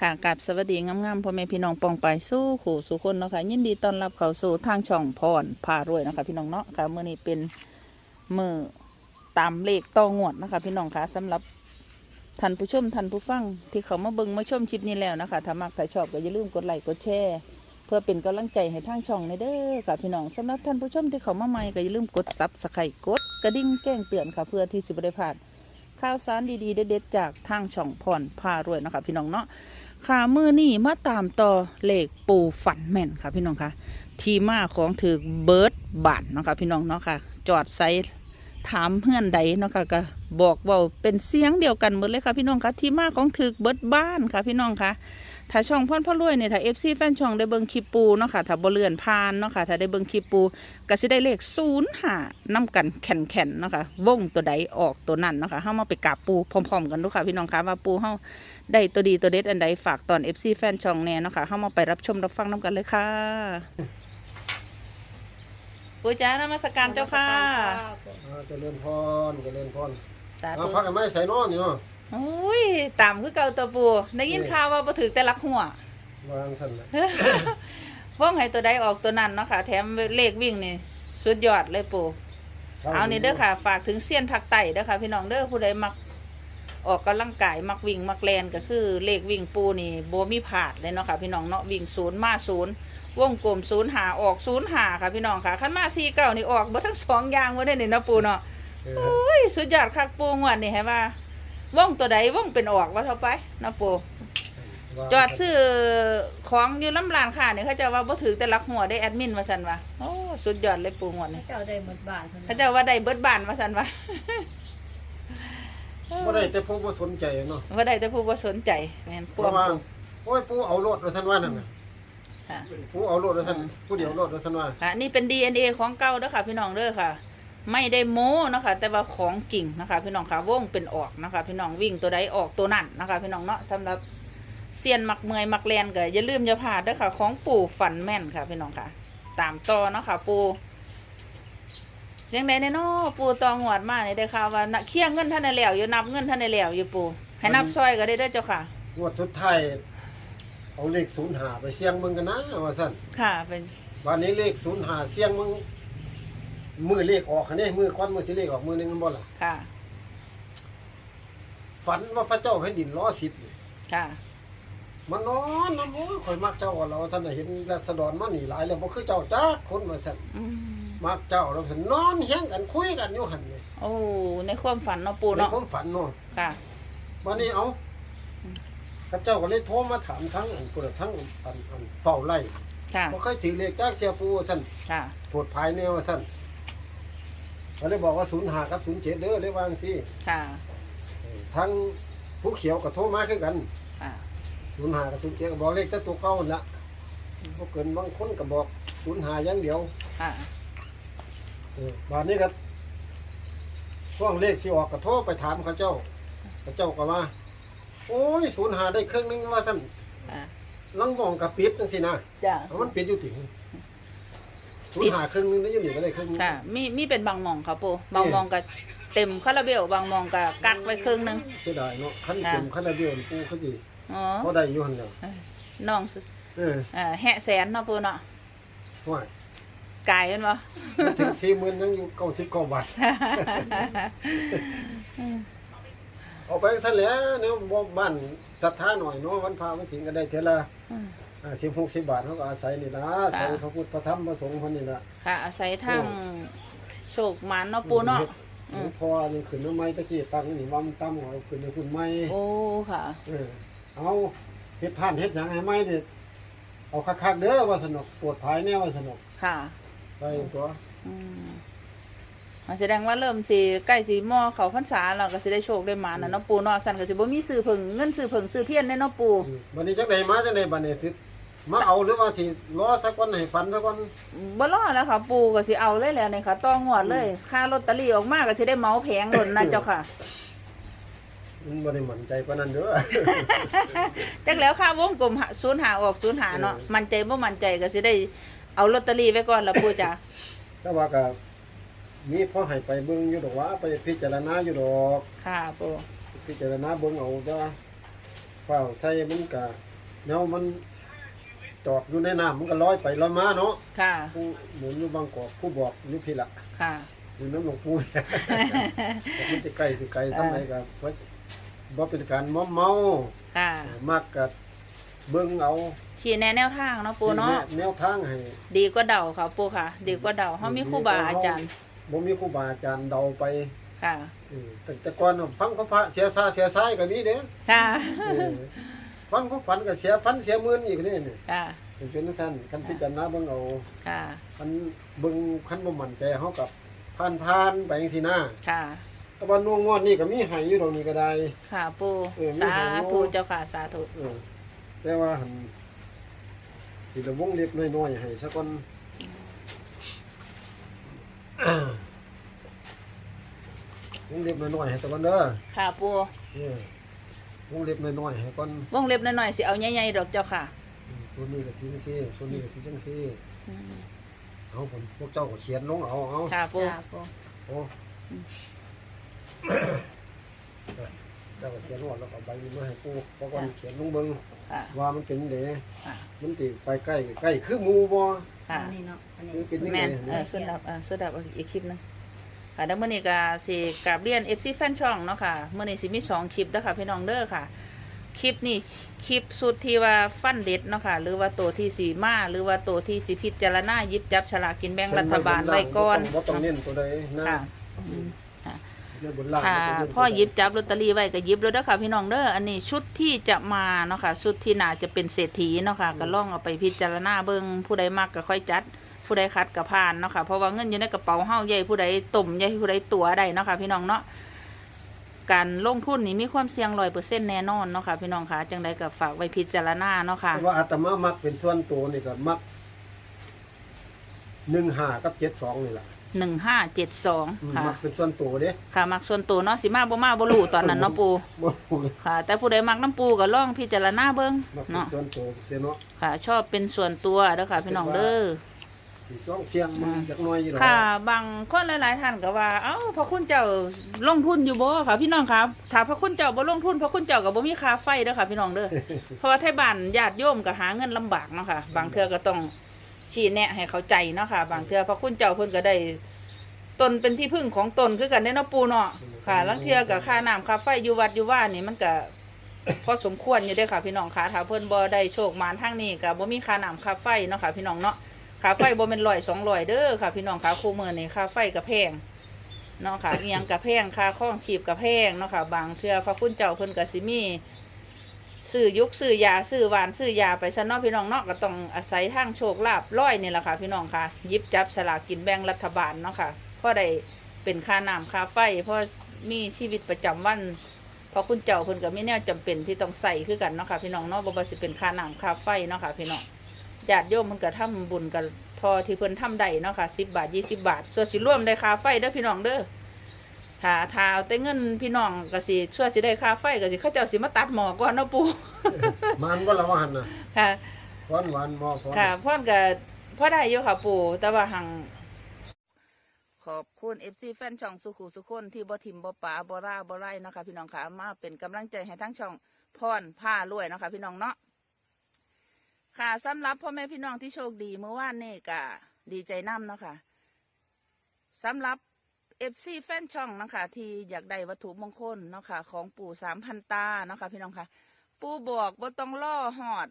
ค่ะกับสวัสดีงามๆพ่อแม่พี่น้องปองไปสู้ขู่สู่คนเนาะค่ะยินดีต้อนรับเข้าสู่ทางช่องพรพารวยนะคะพี่น้องเนาะค่ะเมื่อนี้เป็นมือตามเลขต่องวดนะคะ พี่น้องค่ะสำหรับท่านผู้ชมท่านผู้ฟังที่เขามาเบิงมาชมคลิปนี้แล้วนะคะถ้ามักถ้าชอบก็อย่าลืมกดไลค์กดแชร์เพื่อเป็นกำลังใจให้ทางช่องในเด้อค่ะพี่น้องสำหรับท่านผู้ชมที่เขามาใหม่ก็อย่าลืมกดซับสไครต์กดกระดิ่งแจ้งเตือนค่ะเพื่อที่จะไม่ได้พลาดข่าวสารดีๆเด็ดๆจากทางช่องพรพารวยนะคะพี่น้องเนาะ ค่ะมือนี่มาตามต่อเลขปูฝันแม่นค่ะพี่น้องค่ะ ทีมาของถือเบิร์ดบานเนาะค่ะพี่น้องเนาะค่ะ จอดไซถามเพื่อนใดเนาะค่ะก็บอกว่าเป็นเสียงเดียวกันหมดเลยค่ะพี่น้องค่ะที่มาของถือเบิร์ดบ้านค่ะพี่น้องค่ะถ้าช่องพ่อนพ่อรวยเนี่ยถ้าเอฟซีแฟนช่องได้เบิงคลิปปูเนาะค่ะถ้าบเลื่อนผ่านเนาะค่ะถ้าได้เบิงคลิปปูก็สิได้เลขศูนย์หานํกันแข่นแข่นๆเนาะค่ะวงตัวใดออกตัวนั้นเนาะค่ะเฮามาไปกราบปูพร้อม ๆ กันดูค่ะพี่น้องค่ะว่าปูเฮา ได้ตัวดีตัวเด็ดอันใดฝากตอน FC แฟนช่องแน่เนาะค่ะเข้ามาไปรับชมรับฟังน้ำกันเลยค่ะปูจ้านมัสการเจ้าค่ะ อ่าเจริญพรเจริญพรสาเอาธุพักกันไหม่ใส่นอนนี่เนาะอุ้ยตามคือเก่าตัวปูได้ยินข่าวว่าบ่ถือแต่ลักหัว วางสั่นละว่องให้ตัวใดออกตัวนั้นเนาะค่ะ แถมเลขวิ่งนี่สุดยอดเลยปูเอานี่เด้อค่ะ ฝากถึงเซียนผักไต่เด้อค่ะ พี่น้องเด้อผู้ใดมัก ออกกำลังกายมักวิ่งมักแลนก็คือเลขวิ่งปูนี่บ่มีผาดเลยเนาะค่ะพี่น้องเนาะวิ่งศูนย์มาศูนย์วงกลมศูนย์หาออกศูนย์หาค่ะพี่น้องค่ะขั้นมาสี่เก้านี่ออกบ่ทั้งสองอย่างบ่ได้นี่เนาะปูเนาะเออโอ้ยสุดยอดคักปูงวดนี่ให้ว่าวงตัวใดวงเป็นออกว่าเท่าไปเนาะปูว่าจอดซื้อของอยู่ลำลานค่ะเนี่ยเขาเจะว่าบ่ถือแต่ลักหัวได้แอดมินว่าซั่นว่าโอ้สุดยอดเลยปูงวดนี่เจ้าได้หมดบาทพิ่นเขาเจะว่าได้เบิดบ้านว่าซั่นว่า บ่ได้แต่ผู้บ่สนใจเนาะว่าได้แต่ผู้บ่สนใจแม่นคเพวามราะว่าโอ้ยผู้เอาโลดว่าซั่นว่านั่นน่ะค่ะผู้เอาโลดว่าซั่นผู้เดียวโลดว่าซั่นว่า ค่ะนี่เป็น DNA ของเก่าเด้อค่ะ พี่น้องเด้อค่ะ ไม่ได้โม้เนาะคะแต่ว่าของกิ่งนะคะ พี่น้องค่ะวงเป็นออกนะคะ พี่น้องวิ่งตัวใดออกตัวนั้นนะคะ พี่น้องเนาะสำหรับเซียนมักเมอยมักแลนก็อย่าลืมอย่าพลาดเด้อค่ะ ของปู่ฝันแม่นค่ะ พี่น้องค่ะ ตามต่อเนาะค่ะ ปู่ ยังไงเนาะปู่ตองวดมาเนี่ยได้ข่าวว่าน่ะเคลียร์เงินท่านในแล้วอยู่นับเงินท่านในแล้วอยู่ปู่ให้นับซอยก็ได้เด้อเจ้าค่ะ งวดสุดท้ายเอาเลข05ไปเสี่ยงมึงกันนะว่าซั่นค่ะเป็นวันนี้เลข05เสี่ยงมึงมือเลขออกคันนี้มือควันมือสิเลขออกมือหนึงมันบ่ล่ะค่ะฝันว่าพระเจ้าแผ่นดินล้อ10นี่ค่ะมันนอนนำโอ้ยข่อยมักเจ้าว่าเราท่านน่ะเห็นราษฎรมานี่หลายแล้วบ่คือเจ้าจักคนว่าซั่นอืม มักเจ้าเราสินอนเฮียงกันคุยกันอยู่หั่นนี่โอ้ ในความฝันเนาะปู่ในเนาะความฝันเนาะค่ะ วันนี้เอาพระเจ้าก็เลยโทรมาถามทั้งอันพุ่นทั้งอันอันเฝ้าไร่ค่ะบ่เคยถือเลขจ้าเสียปูว่าซั่นค่ะโปวดภายแนวว่าซั่นก็เลยบอกว่า05กับ07เด้อเลยวาจั่งซี่ค่ะเออทั้งผู้เขียวก็โทรมาคือกันค่ะ05กับ07ก็บอกเลขแต่ตัวเก่านั่นละบ่เกินบางคนก็บอก05อย่างเดียวค่ะ เออบัดนี้ก็ช่วงเลขสิออกก็โทรไปถามเขาเจ้าเขาเจ้าก็ว่า โอ้ย05ได้ครึ่งหนึงว่าซั่นค่ะลังมองกับปิดจังซี่นะจ้ะเอามันปิดอยู่ติงศูนย์หาครึ่งหนึงได้อยู่นี่ก็ได้ครึ่งหนึ่งค่ะ มีมีเป็นบางหมองค่ะปูบางหมองก็เต็มคาราเบลบางหมองก็กักไว้ครึ่งหนึง เสียดายเนาะคันค่ะเต็มคันระเบียนปูเขาสิอ๋อบ่ได้อยู่หั่นเดียวน้องสเออเอ่อแหะแสนเนาะปูเนาะห่วย กายเป็นบ่ ถึง40,000ยังอยู่99บาท เอาไปซะแหล้วแนวบ่บ้านศรัทธาหน่อยเนาะวันพระวันศีลก็ได้เท่าละอืมอ่า10 60บาทเขาก็อาศัยนี่ล่ะอาศัยพระพุทธพระธรรมพระสงฆ์เพิ่นนี่ล่ะค่ะอาศัยทางโชคหมันเนาะปูเนาะอืมพอนี่ขึ้นมาใหม่ตะกี้ตั้งนี่ว่ามันต่ำเอาขึ้นให้ขึ้นใหม่โอ้ค่ะเออเอาเฮ็ดท่านเฮ็ดหยังให้ไหมนี่เอาคักๆเด้อว่าสนุกปวดภายแน่ว่าสนุกค่ะ ใส่ตัวอืมมันแสดงว่าเริ่มสิใกล้สิหม้อเขาพรรษาเราก็สิได้โชคได้หมานะเนาะปูเนาะสั่นก็สิบ่มีซื้อผึ่งเงินซื้อผึ่งซื้อเทียนแน่เนาะปูอืมบัดนี้จังได๋มาจังได๋บัดนี้สิมาเอาหรือว่าสิรอสักวันให้ฝันสักวันบ่รอแล้วค่ะ ปูก็สิเอาเลยแหละนี่ค่ะต้องวดเลย ค่าลอตเตอรี่ออกมาก็สิได้เหมาแผงหล่นนะเจ้าค่ะ มันบ่ได้มั่นใจปานนั้นเด้อ จักแล้วค่าวงกลมหาศูนย์หาออกศูนย์หาเนาะเออ มั่นใจบ่มั่นใจก็สิได้ เอาลอตเตอรี่ไว้ก่อนละปูจ้ะแต่ว่าก็มีพอให้ไปเบิ่งอยู่ดอกว่าไปพิจารณาอยู่ดอกค่ะปูพิจารณาเบิ่งเอาแต่ว่าเฝ้าใส่มันก็แนวมันจอดอยู่ในน้ำมันก็ลอยไปลอยมาเนาะค่ะผู้หมุนอยู่บางกอกผู้บอกอยู่พี่ละค่ะอยู่น้ำหลวงปู่เนี่ยแต่มันจะไกลสิไกลทำไมก็ว่าบ่เป็นการมอมเมาค่ะมากกับ เบิ่งเอาชี้แนะแนวทางเนาะปูเนาะแแนวทางให้ดีกว่าเดาค่ะปูค่ะ ดีกว่าเดาเฮามีครูบาอาจารย์บ่มีครูบาอาจารย์เดาไปค่ะเออแต่แต่ก่อนน่ะฟังเขาพระเสียซาเสียซ้ายก็มีเด้ค่ะเออฟังเขาฝันก็เสียฟันเสียหมื่นอีกนี่นี่ค่ะเป็นเป็นซั่นคันพิจารณาเบิ่งเอาค่ะคันเบิ่งคันบ่มั่นใจเฮากับผ่านๆไปจังซี่นะค่ะแต่ว่าน่วงงอนนี่ก็มีให้อยู่ตรงนี้ก็ได้ ค่ะ ปูเออมีสาหางโลธุเจ้าค่ะสาธุเออ แต่ว่าหันสิละวงเล็บน้อยๆให้สักคนวงเล็บน้อยๆให้ตะวันเด้อค่ะปูนี่วงเล็บน้อยๆให้ก่อนวงเล็บหน่อยๆสิเอาใหญ่ๆดอกเจ้าค่ะอืมตัวนี้ก็ทิ้งซี่ตัวนี้ก็ทิ้งจังซี่อืมเอาผมพวกเจ้าก็เขียนลงเอาเอาค่ะปูจ้าปูโอ้ เจ้าก็เขียนลงแล้วก็ใบนี้มาให้ปู่เพราะก่อนเขียนลงเบิ่งค่ะ ว่ามันเป็นเดค่ะ มันติไปใกล้ใกล้คือหมู่บ่ค่ะ อันนี้เนาะอันนี้คือเป็นยังไงแม่นเนี่เอยอส่วนดับเออส่วนดับเอาอีกคลิปหนึงค่ะแล้วมื้อนี้ก็สิกราบเรียน FC แฟนช่องเนาะค่ะมื้อนี้สิมีสองคลิปเด้อค่ะพี่น้องเด้อค่ะ คลิปนี้คลิปสุดที่ว่าฟันเด็ดเนาะค่ะหรือว่าตัวที่สีมาหรือว่าตัวที่สิพิจารณาหยิบจับฉลากกินแบ่งรัฐบาลไว้ก่อนบ่ต้องเน้นตัวใดนะค่ะอืมเน้นบนล่าง ค่ะบ่ต้องเน้นตัวใดพ่อหยิบจับลอตเตอรี่ไว้ก็หยิบแล้วเด้อค่ะ พี่น้องเด้ออันนี้ชุดที่จะมาเนาะค่ะ ชุดที่น่าจะเป็นเศรษฐีเนาะค่ะก็ลองเอาไปพิจารณาเบิ่งผู้ใดมักก็ค่อยจัด ผู้ใดคัดก็ผ่านเนาะค่ะเพราะว่าเงินอยู่ในกระเป๋าเฮาใหญ่ผู้ใดตุ่มใหญ่ผู้ใดตัวใดเนาะค่ะพี่น้องเนาะการลงทุนนี่มีความเสี่ยงร้อยเปอร์เซ็นต์แน่นอนเนาะค่ะพี่น้องค่ะจังใดก็ฝากไว้พิจารณาเนาะค่ะแต่ว่าอาตมามักเป็นส่วนตัวนี่ก็มัก15กับ72นี่ล่ะ หนึ่งห้าเจ็ดสองอืมค่ะ มักเป็นส่วนตัวเด้ค่ะมักส่วนตัวเนาะสิมาบ่มาบ่รู้ตอนนั้นเนาะปูบ่รู้เลยค่ะ แต่ผู้ใดมักน้ำปูก็ลองพิจารณาเบิ่งมักเป็นเนาะส่วนตัวเสียเนาะค่ะ ชอบเป็นส่วนตัวเด้อค่ะ พี่น้องเด้อ สิซ่องเสียงมันจักหน่อยอยู่ดอกค่ะบางคนหลาย ๆ ท่านก็ว่า เอ้าพระคุณเจ้าลงทุนอยู่บ่ค่ะพี่น้องครับถ้าพระคุณเจ้าบ่ลงทุนพระคุณเจ้าก็บ่มีค่าไฟเด้อค่ะพี่น้องเด้อ เพราะว่าไทบ้านญาติโยมก็หาเงินลำบากเนาะค่ะ บางเทื่อก็ต้อง ชี้แนะให้เขาใจเนาะค่ะ บางเทื่อพระคุณเจ้าเพิ่นก็ได้ตนเป็นที่พึ่งของตนคือกันเด้เนาะปูเนาะค่ะลางเทื่อก็ค่าน้ำค่าไฟอยู่วัดอยู่ว่านี่มันก็พอสมควรอยู่เด้ค่ะ พี่น้องค่ะถ้าเพิ่นบ่ได้โชคมานทางนี้ก็บ่มีค่าน้ำค่าไฟเนาะค่ะ พี่น้องเนาะค่าไฟบ่แม่น100 200เด้อค่ะ พี่น้องค่ะคู่มือนี้ค่าไฟก็แพงเนาะค่ะอียังก็แพงค่าครองชีพก็แพงเนาะค่ะ บางเทื่อพระคุณเจ้าเพิ่นก็สิมี ซื้อยุกซื้อยาซื้อหวานซื้อยาไปซะเนาะพี่น้องเนาะก็ต้องอาศัยทางโชคลาภร้อยนี่แหละค่ะพี่น้องค่ะยิบจับสลากกินแบ่งรัฐบาลเนาะค่ะพอได้เป็นค่าน้ำค่าไฟเพราะมีชีวิตประจำวันเพราะคุณเจ้าเพิ่นก็มีแนวจำเป็นที่ต้องใส่คือกันเนาะค่ะพี่น้องเนาะบ่ว่าสิเป็นค่าน้ำค่าไฟเนาะค่ะพี่น้องญาติโยมเพิ่นก็ทำบุญกันทอที่เพิ่นทำได้เนาะค่ะ10บบาท20บาทส่วนสิร่วมได้ค่าไฟเด้อพี่น้องเด้อ ถ้าถ้าเอาแต่เงินพี่น้องก็สิส่วนสิได้ค่าไฟก็สิเขาเจ้าสิมาตัดหมอก่อนเนาะปู่มันก็ละว่าหั่นน่ะค่ะพรหวานหมอพรค่ะพ่อนก็พ่อได้อยู่ค่ะปู่แต่ว่าหังขอบคุณ FC แฟนช่องสุขุสุคนที่บ่ทิมบ่ป๋าบ่ร่าบ่ไร่เนาะคะ พี่น้องค่ะมาเป็นกำลังใจให้ทั้งช่องพรผ้ารวยเนาะคะ พี่น้องเนาะค่ะสำหรับพ่อแม่พี่น้องที่โชคดีเมื่อวานนี่ก็ดีใจนํเนาะค่ะสำหรับ FC แฟนช่องนะคะที่อยากได้วัตถุมงคลเนาะค่ะของปู่สามพันตาเนาะค่ะพี่น้องค่ะ ปู่บอกว่าต้องล่อหอด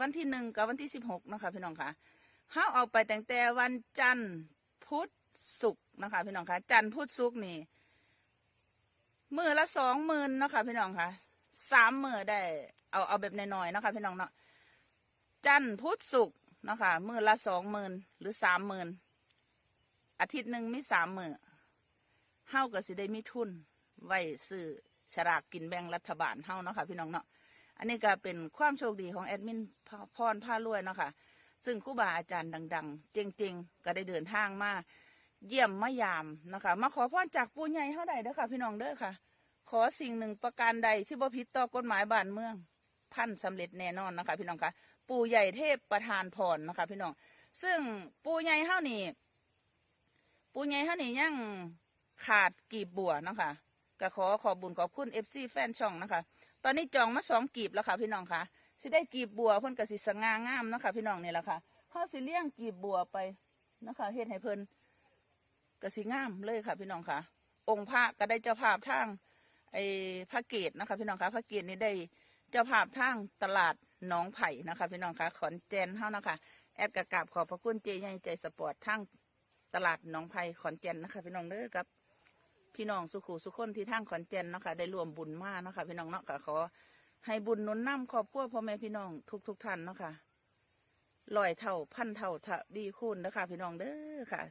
วันที่หนึ่งกับวันที่สิบหกนะคะพี่น้องคะเฮาเอาไปแต่งแต่วันจันทร์พุธศุกร์นะคะพี่น้องคะจันทร์พุธศุกร์นี่มือละสองหมื่นเนาะคะพี่น้องคะสามมือได้ เอาเอาแบบน้อยๆนะคะพี่น้องเนาะจันทร์พุธศุกร์นะคะมือละสองหมื่นหรือสามหมื่น อาทิตย์หนึ่งมีสามมือเฮาก็สิได้มีทุน ไว้ซื้อฉลากกินแบ่งรัฐบาลเฮาเนาะค่ะพี่น้องเนาะอันนี้ก็เป็นความโชคดีของแอดมินพรผ้ารวยเนาะค่ะซึ่งครูบาอาจารย์ดังๆเจงๆ ก็ได้เดินทางมาเยี่ยมมายามนะคะ มาขอพรจากปู่ใหญ่เท่าใดเด้อค่ะ พี่น้องเด้อค่ะ ขอสิ่งหนึ่งประการใดที่บ่ผิดต่อกฎหมายบ้านเมือง พันสำเร็จแน่นอนนะคะ พี่น้องคะปู่ใหญ่เทพประธานพรนะคะ พี่น้อง ซึ่งปู่ใหญ่เท่านี้ ปูใหญ่เท่านี้ยังขาดกีบบัวเนาะคะก็ขอขอบุญขอบคุณเอฟซีแฟนช่องนะคะ ตอนนี้จองมาสองกีบแล้วค่ะพี่น้องค่ะสิได้กีบบัวเพิ่นก็สิสง่างามเนาะคะพี่น้องนี่แหละค่ะเฮาสิเลี้ยงกีบบัวไปนะคะเฮ็ดให้เพิ่นก็สิงามเลยค่ะ พี่น้องค่ะ องค์พระก็ได้เจ้าภาพทางไอ้พระเกตนะคะ พี่น้องค่ะพระเกตนี่ได้เจ้าภาพทางตลาดหนองไผ่นะคะ พี่น้องค่ะขอนแก่นเฮานะคะแอดกระกราบขอบพระคุณเจใหญ่ใจสปอร์ตทาง ตลาดหนองไผ่ขอนแก่นนะคะ พี่น้องเด้อครับพี่น้องสุขุสุขคนที่ทางขอนแก่นนะคะได้รวมบุญมาเนะคะพี่น้องเนาะก็ขอให้บุญนุนนำครอบครัวพ่อแม่พี่น้องทุกทุกท่านเนาะค่ะลอยเท่าพันเท่าทะบีคูณนะคะพี่น้องเด้อค่ะ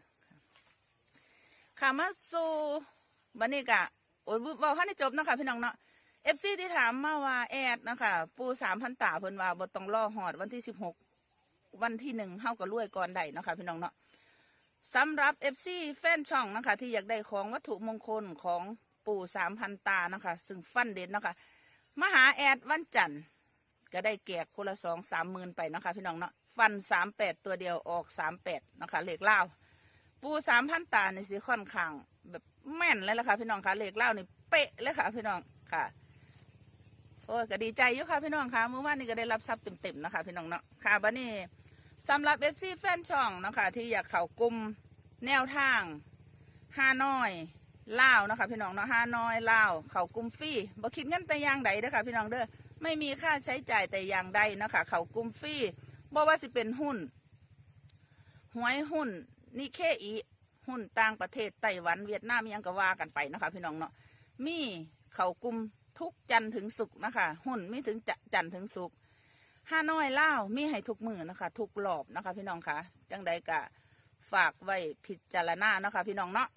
ค่ะมาสู่บันนี้กะโอ้ยบอกให้จบนะคะพี่น้องเนาะเอฟซีที่ถามมาว่าแอดนะคะปูสามพันตาเพิ่นว่าบ่ต้องรอหอดวันที่สิบหกวันที่หนึ่งเฮาก็รวยก่อนได้เนะคะพี่น้องเนาะ สำหรับเอฟซีแฟนช่องนะคะ ที่อยากได้ของวัตถุมงคลของปู่สามพันตานะคะ ซึ่งฟันเด็ดนะคะมหาแอดวันจันทร์ก็ได้แกกคนละสองสามหมื่นไปนะคะ พี่น้องเนาะฟันสามแปดตัวเดียวออกสามแปดนะคะเหลขเล่าปูสามพันตาในสีค่อนข้างแบบแม่นเลยล่ะค่ะพี่น้องค่ะเหลขเล่านี่เป๊ะเลยค่ะ พี่น้องค่ะโอ้ยก็ดีใจอยู่ค่ะพี่น้องค่ะเมื่อวานนี้ก็ได้รับทรัพย์เต็มๆนะคะ พี่น้องเนาะค่ะบัดนี้ สำหรับเอฟซีแฟนช่องนะคะที่อยากเข้ากลุ่มแนวทางฮาน้อยล่าวนะคะพี่น้องเนาะฮาน้อยล่าวเข้ากลุ่มฟรีบ่คิดเงินแต่อย่างใดเด้อค่ะพี่น้องเด้อไม่มีค่าใช้จ่ายแต่อย่างใดนะคะเข้ากลุ่มฟรีบ่ว่าสิเป็นหุ้นหวยหุ้นนิเคอีหุ้นต่างประเทศไต้หวันเวียดนามยังก็ว่ากันไปนะคะพี่น้องเนาะมีเข่ากลุ่มทุกจันทร์ถึงสุกร์นะคะ หุ้นมีถึงจ,จันทร์ถึงสุกร์ ห้าน้อยเล่ามีให้ทุกมือนะคะ ทุกรอบนะคะ พี่น้องคะจังใดกะฝากไว้พิจารณานะคะ พี่น้องเนาะ